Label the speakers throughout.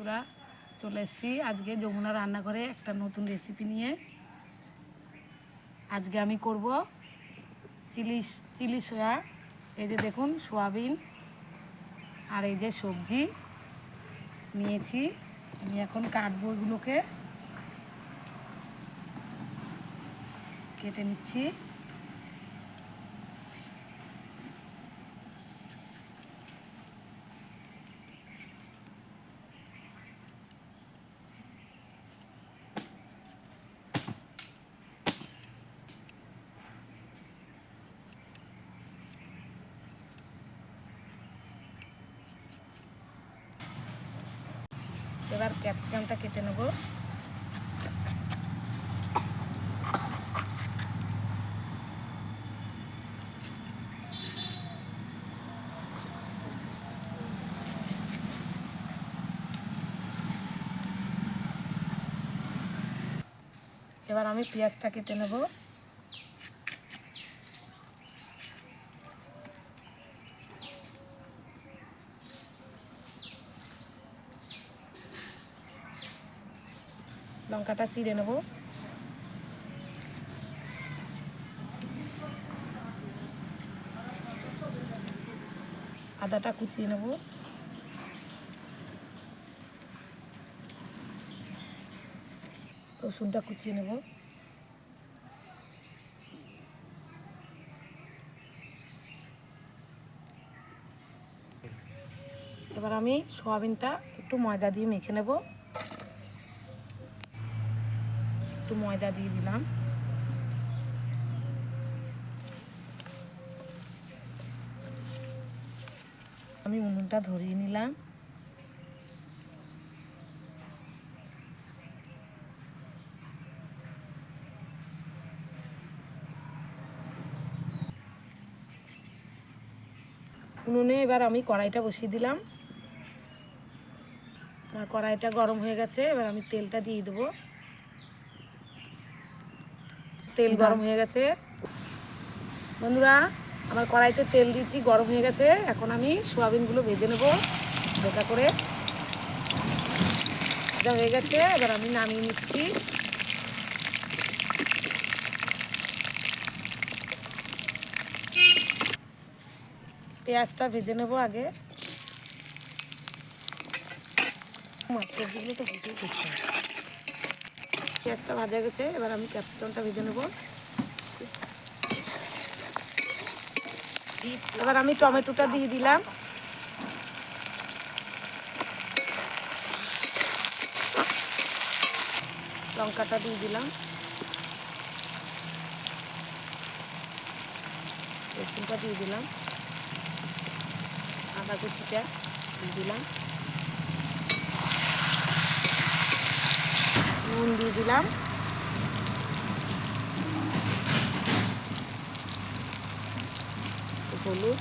Speaker 1: বন্ধুরা, চলে এসেছি আজকে যমুনা রান্নাঘরে একটা নতুন রেসিপি নিয়ে। আজকে আমি করব চিলি চিলি সয়া। এই যে দেখুন, সোয়াবিন আর এই যে সবজি নিয়েছি। আমি এখন কাটবো এগুলোকে। কেটে নিচ্ছি। এবার ক্যাপসিকামটা কেটে নেব। এবার আমি পেঁয়াজটা কেটে নেব। লঙ্কাটা চিড়ে নেব। আদাটা কুচিয়ে নেব। রসুনটা কুচিয়ে নেব। এবার আমি সোয়াবিনটা একটু ময়দা দিয়ে মেখে নেব। একটু ময়দা দিয়ে দিলাম। আমি উনুনটা ধরিয়ে নিলাম। উনুনে এবার আমি কড়াইটা বসিয়ে দিলাম। আমার কড়াইটা গরম হয়ে গেছে, এবার আমি তেলটা দিয়ে দেবো। তেল গরম হয়ে গেছে। বন্ধুরা আমার কড়াইতে তেল দিয়েছি গরম হয়ে গেছে। এখন আমি সোয়াবিনগুলো ভেজে নেব হালকা করে। এটা হয়ে গেছে এবার আমি নামিয়ে নিচ্ছি। পেঁয়াজটা ভেজে নেব আগে। মাছগুলো তো ভেজে দিচ্ছি পেঁয়াজটা ভাজা গেছে, এবার আমি ক্যাপসিকামটা ভেজে নেব। এবার আমি টমেটোটা দিয়ে দিলাম। লঙ্কাটা দিয়ে দিলাম। রসুনটা দিয়ে দিলাম। আদা কুচিটা দিয়ে দিলাম। নুন দিয়ে দিলাম। হলুদ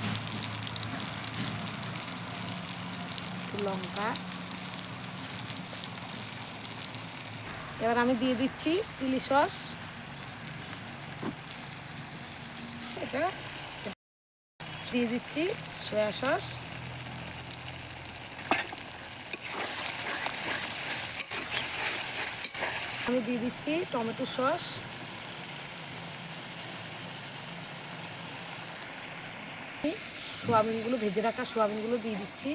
Speaker 1: লঙ্কা। এবার আমি দিয়ে দিচ্ছি চিলি সস। এটা দিয়ে দিচ্ছি সয়া সস। আমি দিয়ে দিচ্ছি টমেটো সস। সোয়াবিনগুলো, ভেজে রাখা সোয়াবিনগুলো দিয়ে দিচ্ছি।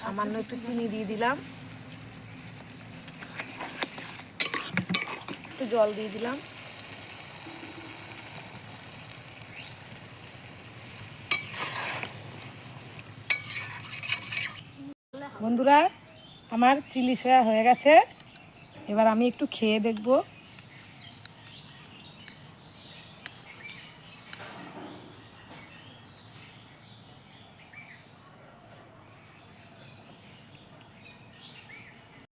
Speaker 1: সামান্য একটু চিনি দিয়ে দিলাম। একটু জল দিয়ে দিলাম। বন্ধুরা আমার চিলি সয়া হয়ে গেছে। এবার আমি একটু খেয়ে দেখব।